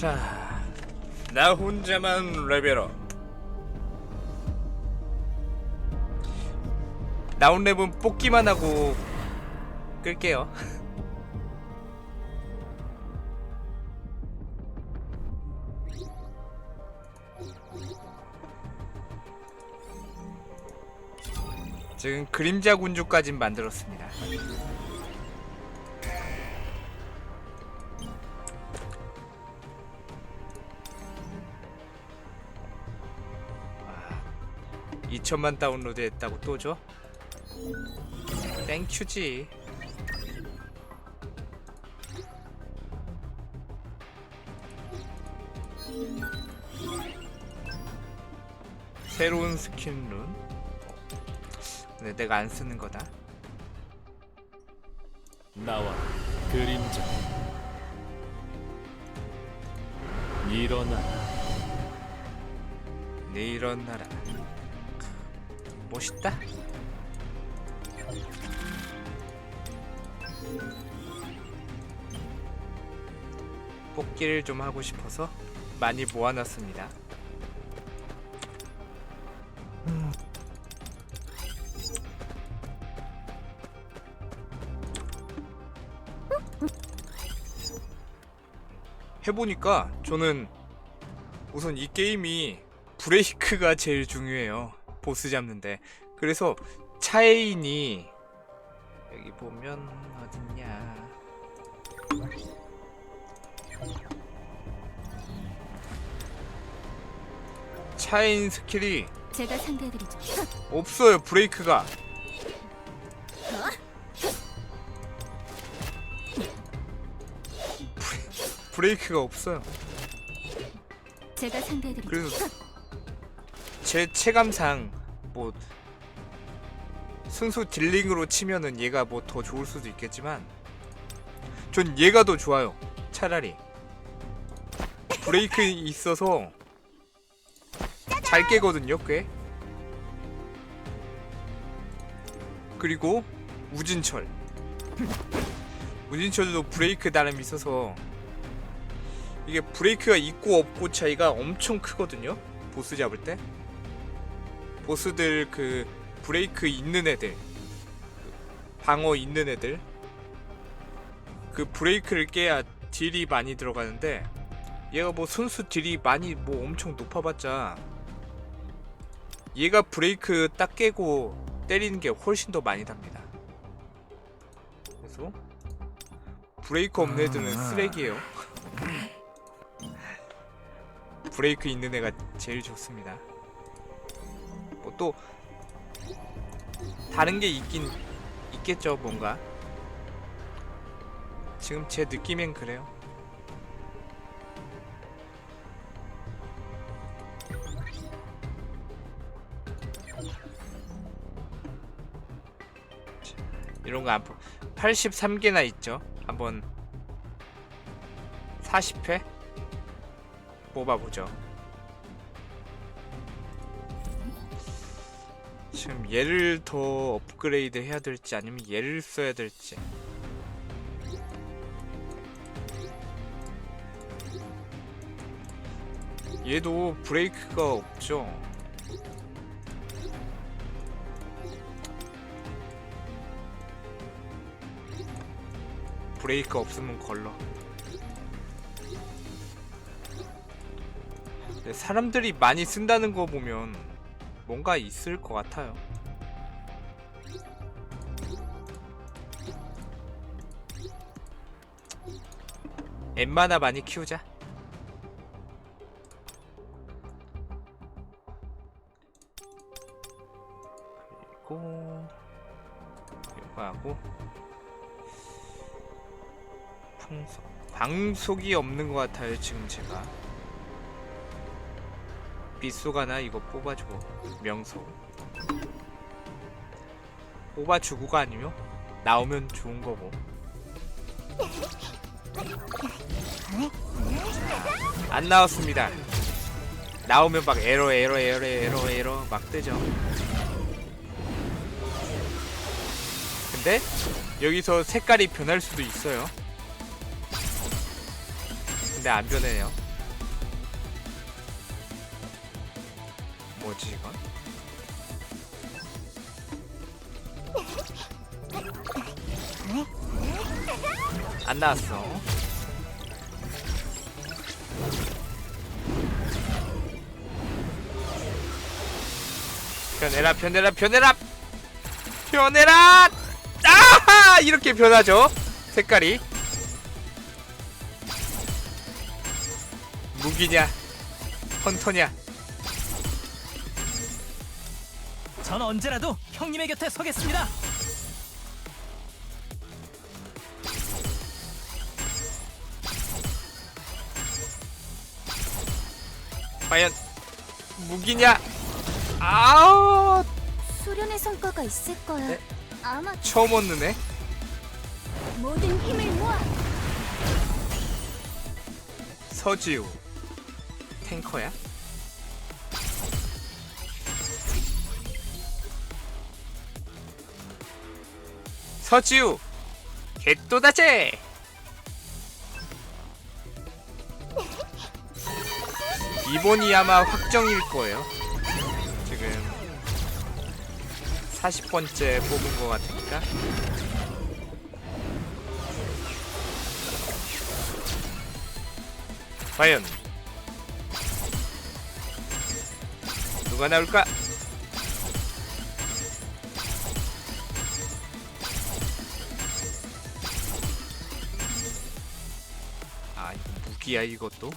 자, 나 혼자만 레벨업. 나온 랩은 뽑기만 하고 끌게요. 지금 그림자 군주까진 만들었습니다. 2천만 다운로드 했다고 또 줘? 땡큐지. 새로운 스킨 룬. 근데 내가 안 쓰는 거다. 나와 그림자 일어나라 내 일어나라. 멋있다. 뽑기를 좀 하고 싶어서 많이 모아놨습니다. 해보니까 저는 우선 이 게임이 브레이크가 제일 중요해요. 보스 잡는데. 그래서 차이인이 여기 보면 어딨냐. 차이인 스킬이 제가 상대해드리죠. 없어요. 브레이크가. 브레- 브레이크가 없어요. 제가 상대해드리죠. 그래서 제 체감상 뭐 순수 딜링으로 치면은 얘가 뭐 더 좋을 수도 있겠지만 전 얘가 더 좋아요 차라리 브레이크 있어서 잘 깨거든요 꽤 그리고 우진철 우진철도 브레이크 나름 있어서 이게 브레이크가 있고 없고 차이가 엄청 크거든요. 보스 잡을 때. 보스들 그 브레이크 있는 애들, 그 방어 있는 애들, 그 브레이크를 깨야 딜이 많이 들어가는데 얘가 뭐 순수 딜이 많이 뭐 엄청 높아봤자 얘가 브레이크 딱 깨고 때리는 게 훨씬 더 많이 답니다. 그래서 브레이크 없는 애들은 쓰레기예요. 브레이크 있는 애가 제일 좋습니다. 뭐또 다른 게 있긴 있겠죠, 뭔가. 지금 제 느낌엔 그래요. 자, 이런 거 안, 83개나 있죠. 한번 40회 뽑아보죠. 지금 얘를 더 업그레이드 해야 될지 아니면 얘를 써야 될지. 얘도 브레이크가 없죠. 브레이크 없으면 걸러. 근데 사람들이 많이 쓴다는 거 보면 뭔가 있을 것 같아요. 엠마나 많이 키우자. 그리고 이거 하고 풍속 방속이 없는 것 같아요 지금 제가. 빗소가나 이거 뽑아주고 명소 뽑아주고가 아니면 나오면 좋은 거고. 안 나왔습니다. 나오면 막 에러 에러 에러 에러 에러 막 뜨죠. 근데 여기서 색깔이 변할 수도 있어요. 근데 안 변해요 뭐지 이건? 안 나왔어. 변해라 변해라 변해라! 변해라! 아 이렇게 변하죠? 색깔이? 무기냐? 헌터냐 전 언제라도 형님의 곁에 서겠습니다. 과연 무기냐 아우 수련의 성과가 있을 거야. 네? 아마 처음 얻는 애 모든 힘을 모아. 서지우 탱커야 서지우 개또다제. 이번이 아마 확정일 거예요. 지금 40번째 뽑은 것 같으니까. 과연 누가 나올까? 무기야 이것도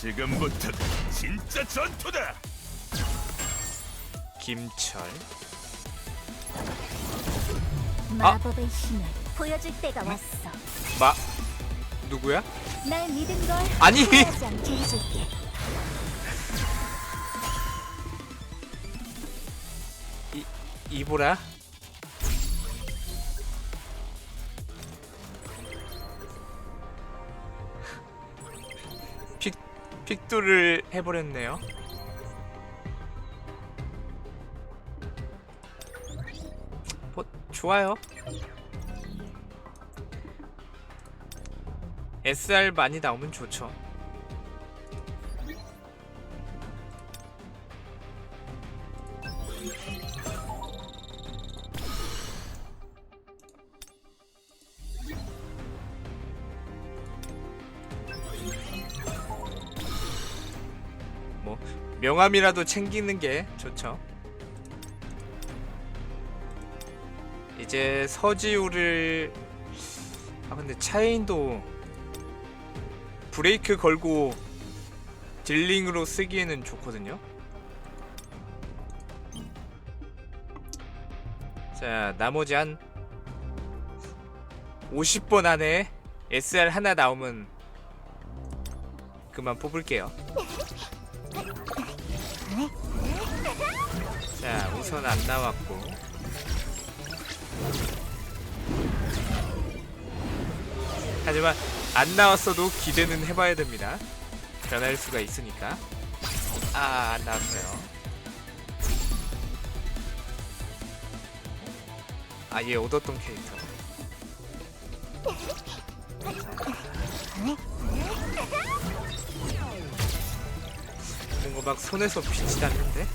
지금부터 진짜 전투다. 김철 마법의 힘을 보여줄 때가 왔어. 마 누구야? 날 믿은 걸 아니. 후회하지 않게 해줄게. 이 이보라 픽 픽도를 해버렸네요. 뭐 좋아요. SR 많이 나오면 좋죠. 뭐 명함이라도 챙기는 게 좋죠. 이제 서지우를 아 근데 차이인도 브레이크 걸고 딜링으로 쓰기에는 좋거든요. 자 나머지 한 50번 안에 SR 하나 나오면 그만 뽑을게요. 자 우선 안 나왔고. 하지만 안 나왔어도 기대는 해봐야 됩니다. 변할 수가 있으니까. 아 안 나왔어요. 아얘 얻었던 캐릭터. 뭔 가막 손에서 빛이 나는데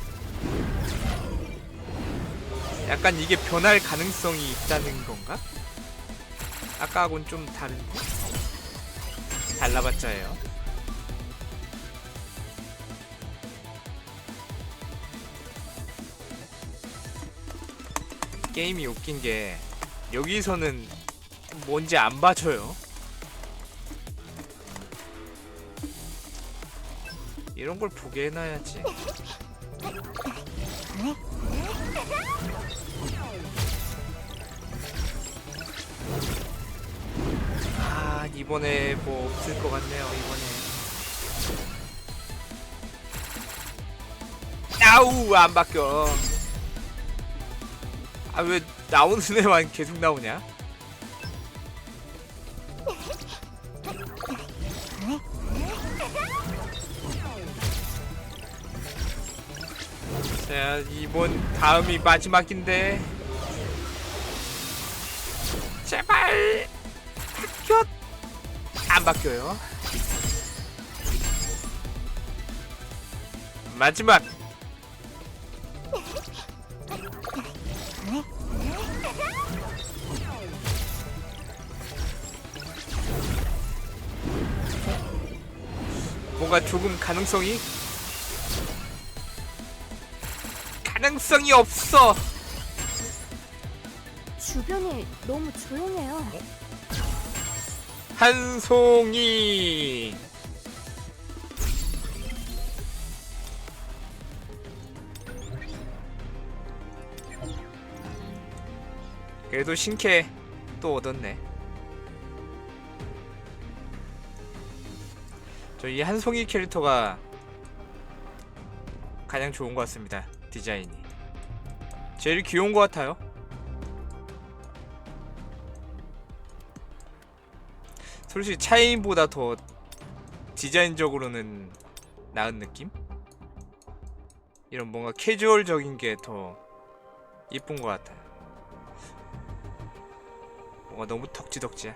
약간 이게 변할 가능성이 있다는 건가? 아까하고는 좀 다른데? 달라봤자예요. 게임이 웃긴 게 여기서는 뭔지 안 봐줘요. 이런 걸 보게 해놔야지. 아 이번에 뭐 없을 것 같네요 이번에. 아우 안 바뀌어. 아 왜 나오는 애만 계속 나오냐 이번 다음이 마지막인데. 제발. 바뀌어 안 바뀌어요. 마지막. 뭔가 조금 가능성이 가능성이 없어. 주변이 너무 조용해요. 한송이. 그래도 신캐 또 얻었네. 저 이 한송이 캐릭터가 가장 좋은 것 같습니다 디자인이 제일 귀여운 것 같아요 솔직히 차이보다 더 디자인적으로는 나은 느낌? 이런 뭔가 캐주얼적인 게 더 이쁜 것 같아. 뭔가 너무 덕지덕지야.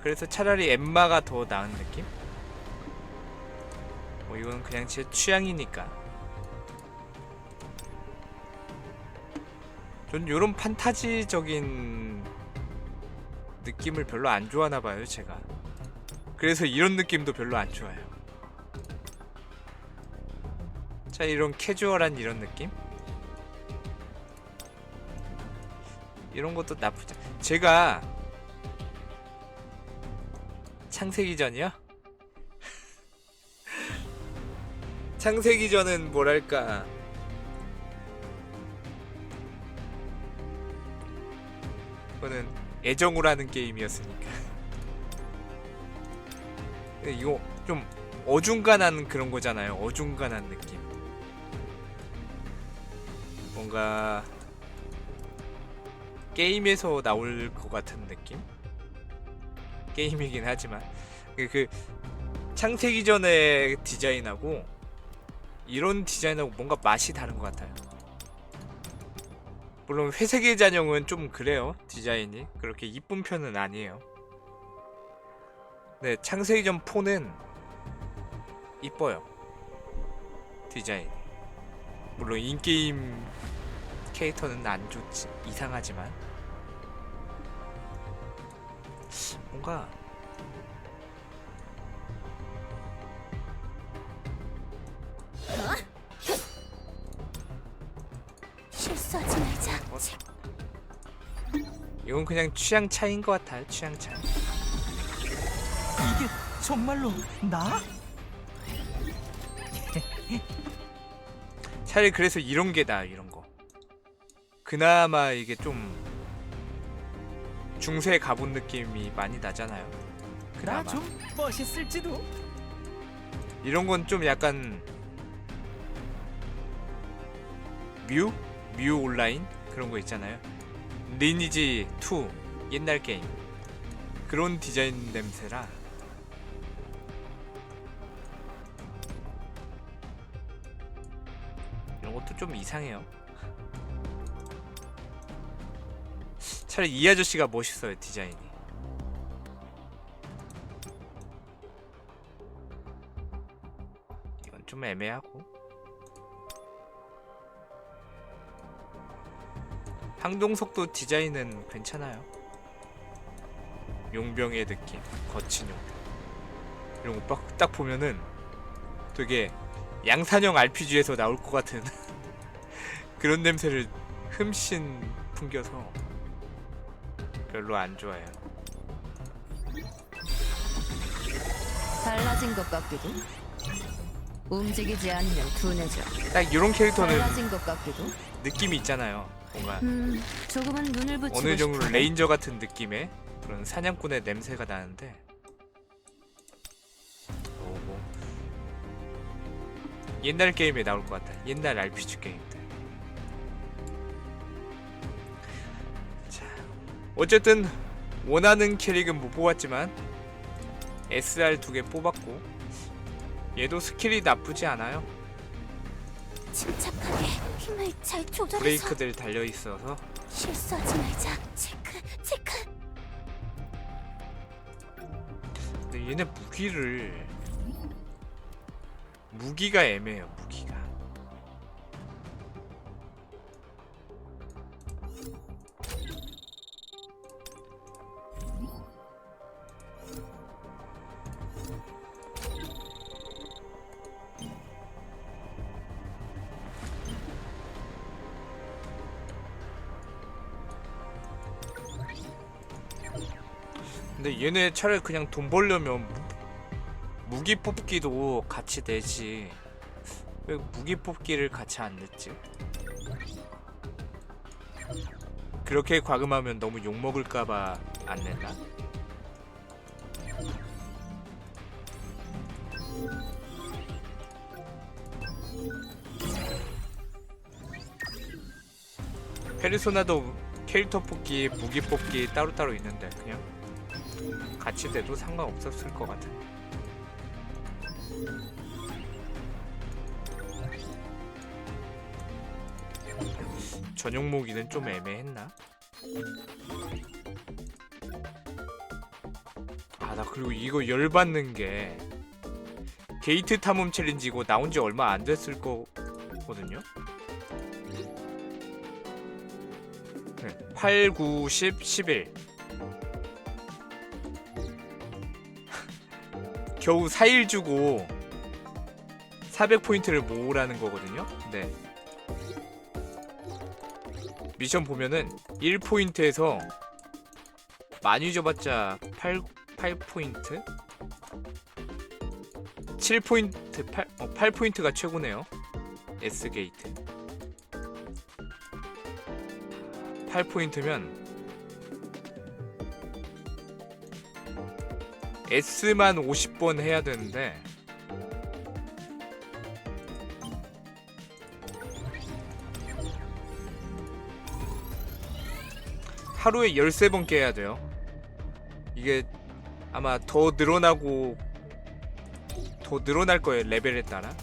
그래서 차라리 엠마가 더 나은 느낌? 뭐 이건 그냥 제 취향이니까. 전 요런 판타지적인 느낌을 별로 안 좋아하나 봐요, 제가. 그래서 이런 느낌도 별로 안 좋아요. 자, 이런 캐주얼한 이런 느낌? 이런 것도 나쁘지. 않- 제가 창세기 전이요? 창세기 전은 뭐랄까 그거는 애정으로 하는 게임이었으니까. 이거 좀 어중간한 그런 거잖아요. 어중간한 느낌. 뭔가 게임에서 나올 것 같은 느낌? 게임이긴 하지만 그, 그 창세기 전의 디자인하고 이런 디자인하고 뭔가 맛이 다른 것 같아요. 물론 회색의 잔영은 좀 그래요 디자인이 그렇게 이쁜 편은 아니에요. 네 창세기 전 폰은 이뻐요 디자인. 물론 인게임 캐릭터는 안 좋지 이상하지만 뭔가 이건 그냥 취향 차이인 것 같아요 취향 차이. 이게 정말로 나? 차라리 그래서 이런 게 나아 이런 거. 그나마 이게 좀 중세 가본 느낌이 많이 나잖아요. 그나마 나 좀 멋있을지도. 이런 건 좀 약간 뮤? 뮤 온라인 그런 거 있잖아요. 리니지 2 옛날 게임 그런 디자인 냄새라 이런 것도 좀 이상해요. 차라리 이 아저씨가 멋있어요 디자인이. 이건 좀 애매하고. 항동석도 디자인은 괜찮아요. 용병의 느낌, 거친 용병. 이런 거딱 보면은 되게 양산형 RPG에서 나올 것 같은 그런 냄새를 흠씬 풍겨서 별로 안 좋아해요. 달라진 것 같기도 움직이지 않으면 둔해져 딱 이런 캐릭터는 달라진 것 같기도 느낌이 있잖아요. 뭔가 음 조금은 눈을 붙이고 어느 정도 싶어 레인저 같은 느낌의 그런 사냥꾼의 냄새가 나는데. 어, 뭐. 옛날 게임에 나올 것 같아. 옛날 RPG 게임들 자 어쨌든 원하는 캐릭은 못 뽑았지만 SR 두 개 뽑았고 얘도 스킬이 나쁘지 않아요 침착하게 힘을 잘 조절해서 브레이크들 달려 있어서 실수하지 말자. 체크, 체크. 근데 얘네 무기를 무기가 애매해요 무기가 얘네 차라리 그냥 돈 벌려면 무, 무기 뽑기도 같이 내지 왜 무기 뽑기를 같이 안 냈지? 그렇게 과금하면 너무 욕먹을까봐 안 냈나? 페르소나도 캐릭터 뽑기, 무기 뽑기 따로따로 있는데 그냥 같이 돼도 상관없었을 것 같아. 전용 무기는 좀 애매했나? 아, 나 그리고 이거 열받는 게 게이트 탐험 챌린지고 나온 지 얼마 안 됐을 거거든요? 네, 8, 9, 10, 11 겨우 4일 주고 400포인트를 모으라는 거거든요. 네. 미션 보면은 1포인트에서 많이 줘봤자 8, 8포인트? 7포인트, 8, 어, 8포인트가 최고네요. S게이트. 8포인트면 S만 50번 해야 되는데 하루에 13번 깨야 돼요. 이게 아마 더 늘어나고 더 늘어날 거예요, 레벨에 따라.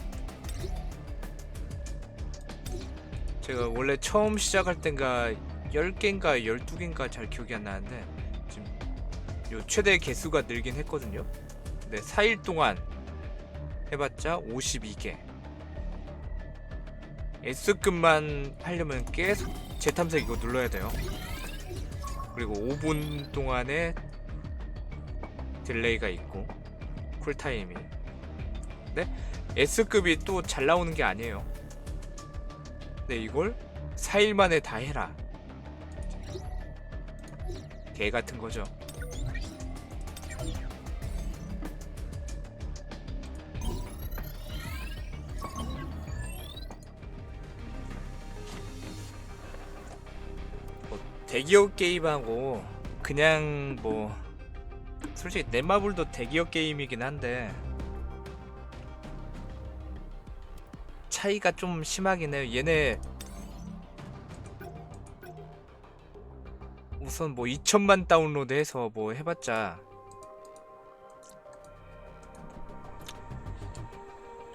제가 원래 처음 시작할 땐가 10개인가 12개인가 잘 기억이 안 나는데 요 최대 개수가 늘긴 했거든요. 네, 4일 동안 해봤자 52개. S급만 하려면 계속 재탐색 이거 눌러야 돼요. 그리고 5분 동안에 딜레이가 있고 쿨타임이. 네? S급이 또 잘 나오는 게 아니에요. 네, 이걸 4일 만에 다 해라. 개 같은 거죠. 대기업 게임하고 그냥 뭐 솔직히 넷마블도 대기업 게임이긴 한데 차이가 좀 심하긴 해요. 얘네 우선 뭐 2천만 다운로드해서 뭐 해봤자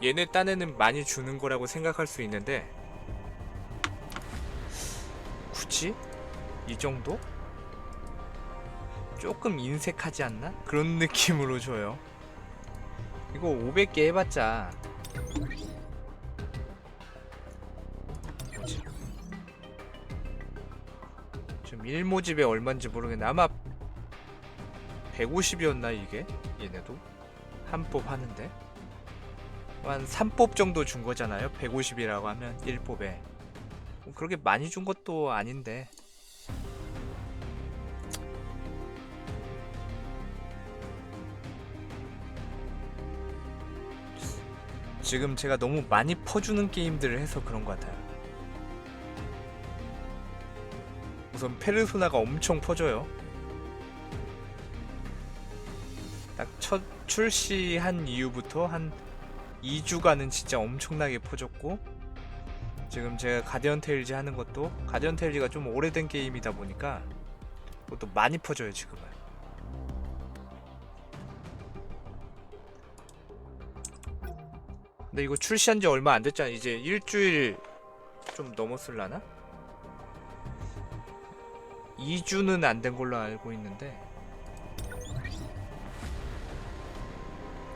얘네 딴에는 많이 주는 거라고 생각할 수 있는데 굳이 이 정도? 조금 인색하지 않나? 그런 느낌으로 줘요. 이거 500개 해봤자 뭐지? 지금 1모집에 얼마인지 모르겠는데 아마 150이었나 이게? 얘네도 한뽑 하는데 한 3뽑 정도 준 거잖아요 150이라고 하면 1뽑에 그렇게 많이 준 것도 아닌데 지금 제가 너무 많이 퍼주는 게임들을 해서 그런 것 같아요 우선 페르소나가 엄청 퍼져요. 딱 첫 출시한 이후부터 한 2주간은 진짜 엄청나게 퍼졌고 지금 제가 가디언 테일즈 하는 것도 가디언 테일즈가 좀 오래된 게임이다 보니까 그것도 많이 퍼져요 지금은. 근데 이거 출시한 지 얼마 안 됐잖아. 이제 일주일 좀 넘었을라나? 2주는 안 된 걸로 알고 있는데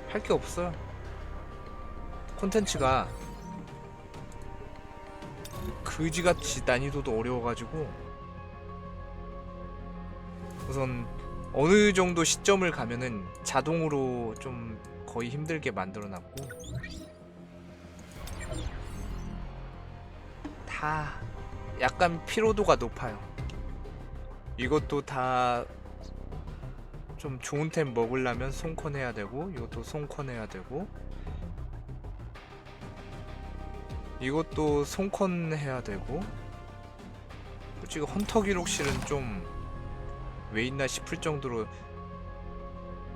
할 게 없어요. 콘텐츠가 그지같이 난이도도 어려워가지고 우선 어느 정도 시점을 가면은 자동으로 좀 거의 힘들게 만들어놨고 다 약간 피로도가 높아요. 이것도 다 좀 좋은 템 먹으려면 손컨 해야 되고 이것도 손컨 해야 되고 이것도 손컨 해야 되고 솔직히 헌터 기록실은 좀 왜 있나 싶을 정도로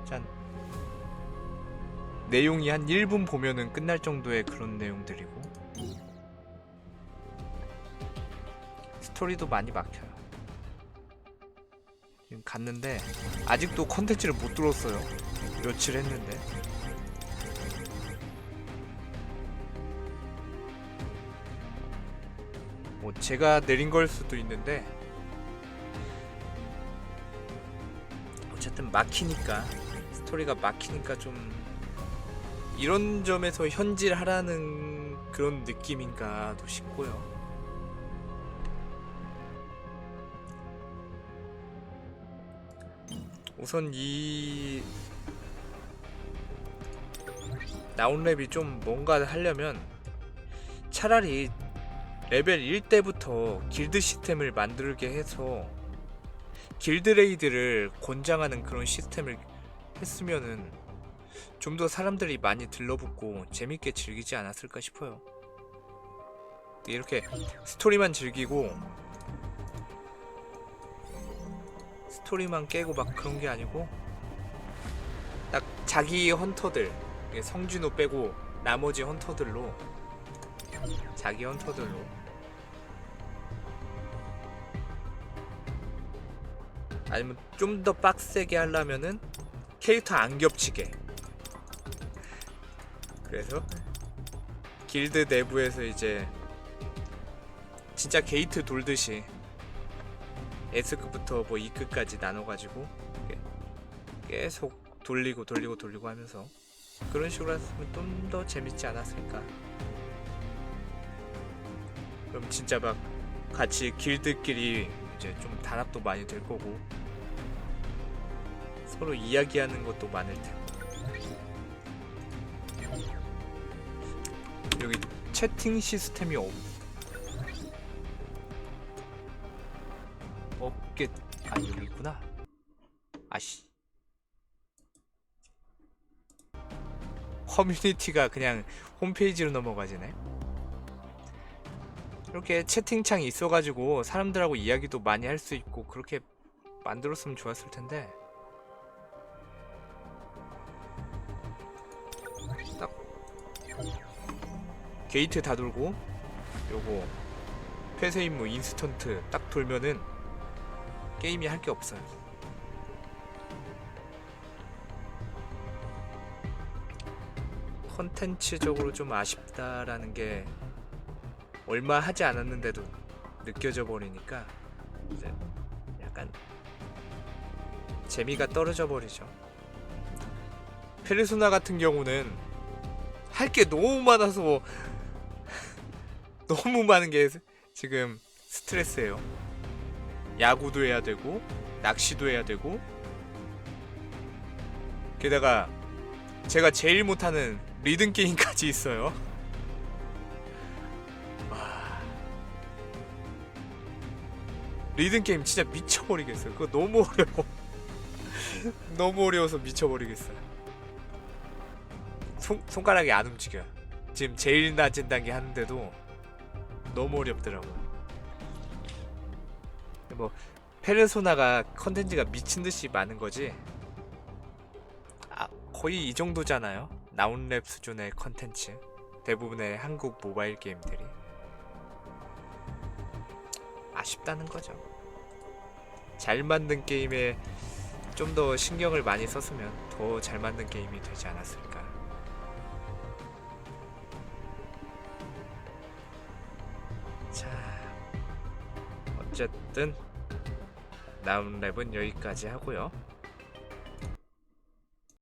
짠 내용이 한 1분 보면은 끝날 정도의 그런 내용들이고 스토리도 많이 막혀요. 지금 갔는데 아직도 컨텐츠를 못 들었어요. 며칠 했는데. 뭐 제가 내린 걸 수도 있는데 어쨌든 막히니까 스토리가 막히니까 좀 이런 점에서 현질하라는 그런 느낌인가도 싶고요. 우선 이 나온랩이 좀 뭔가 하려면 차라리 레벨 1때부터 길드 시스템을 만들게 해서 길드 레이드를 권장하는 그런 시스템을 했으면은 좀 더 사람들이 많이 들러붙고 재밌게 즐기지 않았을까 싶어요. 이렇게 스토리만 즐기고 스토리만 깨고 막 그런 게 아니고 딱 자기 헌터들 성진호 빼고 나머지 헌터들로 자기 헌터들로. 아니면 좀 더 빡세게 하려면은 캐릭터 안 겹치게. 그래서 길드 내부에서 이제 진짜 게이트 돌듯이 S급부터 뭐 E급까지 나눠가지고 계속 돌리고 돌리고 돌리고 하면서 그런 식으로 했으면 좀 더 재밌지 않았을까. 그럼 진짜 막 같이 길드끼리 이제 좀 단합도 많이 될 거고 서로 이야기하는 것도 많을 테고. 여기 채팅 시스템이 없 아 여기 있구나. 아씨. 커뮤니티가 그냥 홈페이지로 넘어가지네. 이렇게 채팅창이 있어가지고 사람들하고 이야기도 많이 할 수 있고 그렇게 만들었으면 좋았을 텐데. 딱. 게이트 다 돌고 요거 폐쇄 임무 인스턴트 딱 돌면은 게임이 할 게 없어요. 컨텐츠적으로 좀 아쉽다라는 게 얼마 하지 않았는데도 느껴져 버리니까 이제 약간 재미가 떨어져 버리죠. 페르소나 같은 경우는 할 게 너무 많아서 너무 많은 게 지금 스트레스예요. 야구도 해야 되고 낚시도 해야 되고 게다가 제가 제일 못하는 리듬 게임까지 있어요. 와. 리듬 게임 진짜 미쳐버리겠어요. 그거 너무 어려워. 너무 어려워서 미쳐버리겠어요. 손, 손가락이 안 움직여요. 지금 제일 낮은 단계 하는데도 너무 어렵더라고요. 뭐 페르소나가 컨텐츠가 미친 듯이 많은 거지. 아 거의 이 정도잖아요. 나운랩 수준의 컨텐츠. 대부분의 한국 모바일 게임들이 아쉽다는 거죠. 잘 만든 게임에 좀 더 신경을 많이 썼으면 더 잘 만든 게임이 되지 않았을까. 어쨌든 나운 랩은 여기까지 하고요.